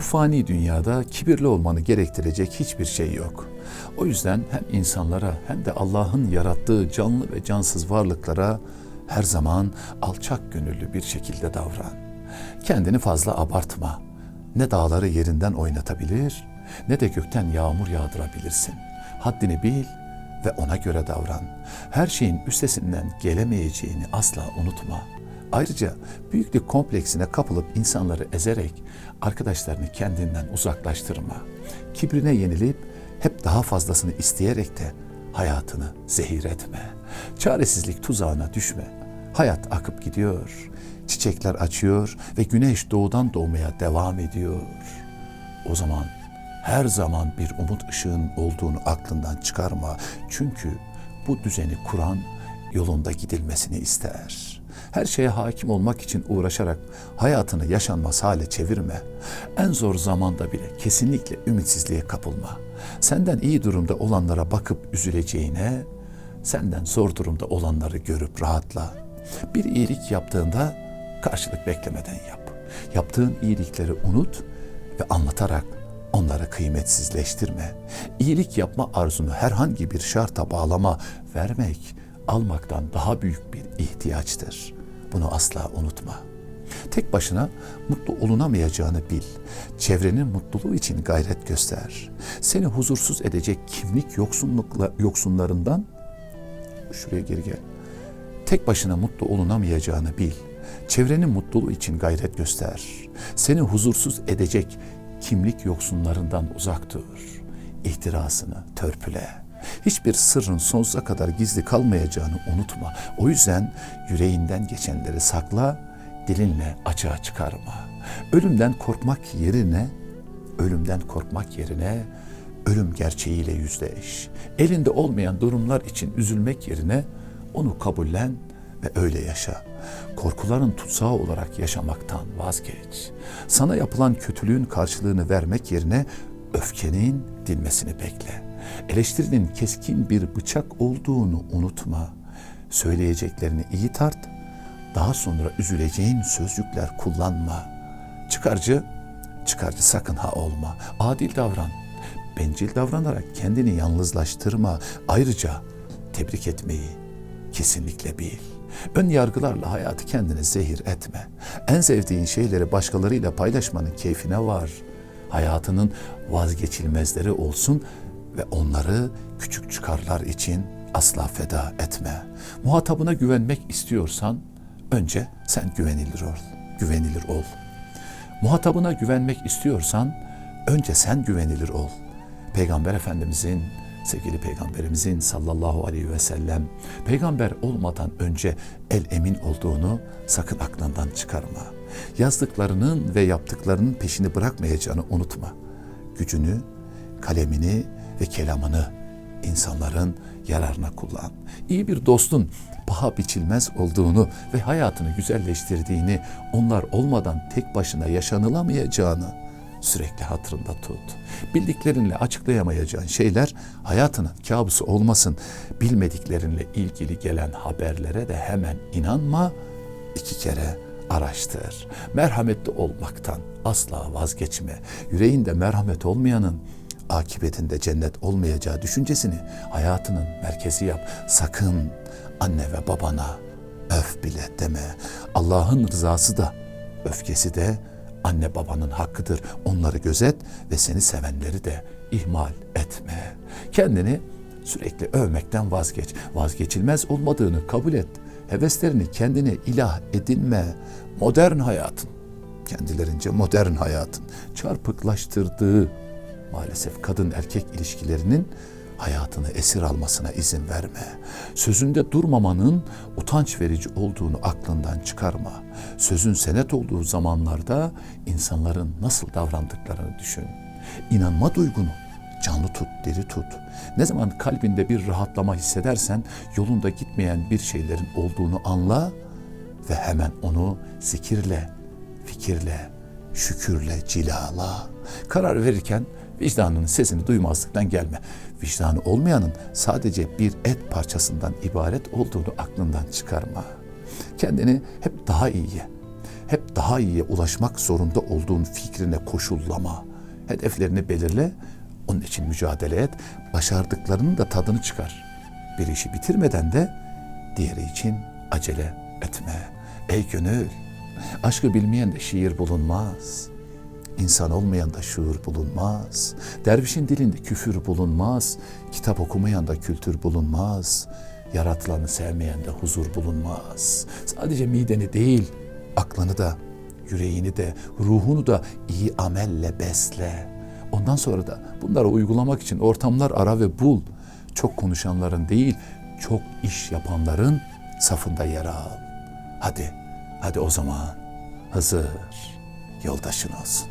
Bu fani dünyada kibirli olmanı gerektirecek hiçbir şey yok. O yüzden hem insanlara hem de Allah'ın yarattığı canlı ve cansız varlıklara her zaman alçak gönüllü bir şekilde davran. Kendini fazla abartma. Ne dağları yerinden oynatabilir ne de gökten yağmur yağdırabilirsin. Haddini bil ve ona göre davran. Her şeyin üstesinden gelemeyeceğini asla unutma. Ayrıca büyüklük kompleksine kapılıp insanları ezerek arkadaşlarını kendinden uzaklaştırma. Kibrine yenilip hep daha fazlasını isteyerek de hayatını zehir etme. Çaresizlik tuzağına düşme. Hayat akıp gidiyor. Çiçekler açıyor ve güneş doğudan doğmaya devam ediyor. O zaman her zaman bir umut ışığın olduğunu aklından çıkarma. Çünkü bu düzeni kuran yolunda gidilmesini ister. Her şeye hakim olmak için uğraşarak hayatını yaşanmaz hale çevirme. En zor zamanda bile kesinlikle ümitsizliğe kapılma. Senden iyi durumda olanlara bakıp üzüleceğine, senden zor durumda olanları görüp rahatla. Bir iyilik yaptığında karşılık beklemeden yap. Yaptığın iyilikleri unut ve anlatarak onları kıymetsizleştirme. İyilik yapma arzunu herhangi bir şarta bağlama, vermek, almaktan daha büyük bir ihtiyaçtır. Bunu asla unutma. Tek başına mutlu olunamayacağını bil. Çevrenin mutluluğu için gayret göster. Seni huzursuz edecek kimlik yoksunlukla, yoksunlarından şuraya geri gel. Tek başına mutlu olunamayacağını bil. Çevrenin mutluluğu için gayret göster. Seni huzursuz edecek kimlik yoksunlarından uzak dur. İhtirasını törpüle. Hiçbir sırrın sonsuza kadar gizli kalmayacağını unutma. O yüzden yüreğinden geçenleri sakla, dilinle açığa çıkarma. Ölümden korkmak yerine, ölümden korkmak yerine ölüm gerçeğiyle yüzleş. Elinde olmayan durumlar için üzülmek yerine onu kabullen ve öyle yaşa. Korkuların tutsağı olarak yaşamaktan vazgeç. Sana yapılan kötülüğün karşılığını vermek yerine öfkenin dinmesini bekle. Eleştirinin keskin bir bıçak olduğunu unutma. Söyleyeceklerini iyi tart. Daha sonra üzüleceğin sözcükler kullanma. Çıkarcı, çıkarcı sakın ha olma. Adil davran. Bencil davranarak kendini yalnızlaştırma. Ayrıca tebrik etmeyi kesinlikle bil. Ön yargılarla hayatı kendine zehir etme. En sevdiğin şeyleri başkalarıyla paylaşmanın keyfine var. Hayatının vazgeçilmezleri olsun ve onları küçük çıkarlar için asla feda etme. Muhatabına güvenmek istiyorsan önce sen güvenilir ol. Güvenilir ol. Muhatabına güvenmek istiyorsan önce sen güvenilir ol. Peygamber Efendimizin sevgili peygamberimizin sallallahu aleyhi ve sellem peygamber olmadan önce el emin olduğunu sakın aklından çıkarma. Yazdıklarının ve yaptıklarının peşini bırakmayacağını unutma. Gücünü, kalemini ve kelamını insanların yararına kullan. İyi bir dostun paha biçilmez olduğunu ve hayatını güzelleştirdiğini, onlar olmadan tek başına yaşanılamayacağını sürekli hatırında tut. Bildiklerinle açıklayamayacağın şeyler hayatının kabusu olmasın. Bilmediklerinle ilgili gelen haberlere de hemen inanma. iki kere araştır. Merhametli olmaktan asla vazgeçme. Yüreğinde merhamet olmayanın akibetinde cennet olmayacağı düşüncesini hayatının merkezi yap. Sakın anne ve babana öf bile deme. Allah'ın rızası da öfkesi de anne babanın hakkıdır. Onları gözet ve seni sevenleri de ihmal etme. Kendini sürekli övmekten vazgeç. Vazgeçilmez olmadığını kabul et. Heveslerini kendine ilah edinme. Modern hayatın, kendilerince modern hayatın çarpıklaştırdığı maalesef kadın erkek ilişkilerinin hayatını esir almasına izin verme. Sözünde durmamanın utanç verici olduğunu aklından çıkarma. Sözün senet olduğu zamanlarda insanların nasıl davrandıklarını düşün. İnanma duygunu canlı tut, diri tut. Ne zaman kalbinde bir rahatlama hissedersen yolunda gitmeyen bir şeylerin olduğunu anla ve hemen onu zikirle, fikirle, şükürle cilala. Karar verirken vicdanının sesini duymazlıktan gelme. Vicdanı olmayanın sadece bir et parçasından ibaret olduğunu aklından çıkarma. Kendini hep daha iyiye, hep daha iyiye ulaşmak zorunda olduğun fikrine koşullama. Hedeflerini belirle, onun için mücadele et. Başardıklarının da tadını çıkar. Bir işi bitirmeden de diğeri için acele etme. Ey gönül, aşkı bilmeyen de şiir bulunmaz. İnsan olmayan da şuur bulunmaz. Dervişin dilinde küfür bulunmaz. Kitap okumayan da kültür bulunmaz. Yaratılanı sevmeyen de huzur bulunmaz. Sadece mideni değil, aklını da, yüreğini de, ruhunu da iyi amelle besle. Ondan sonra da bunları uygulamak için ortamlar ara ve bul. Çok konuşanların değil, çok iş yapanların safında yer al. Hadi, hadi o zaman Hızır yoldaşın olsun.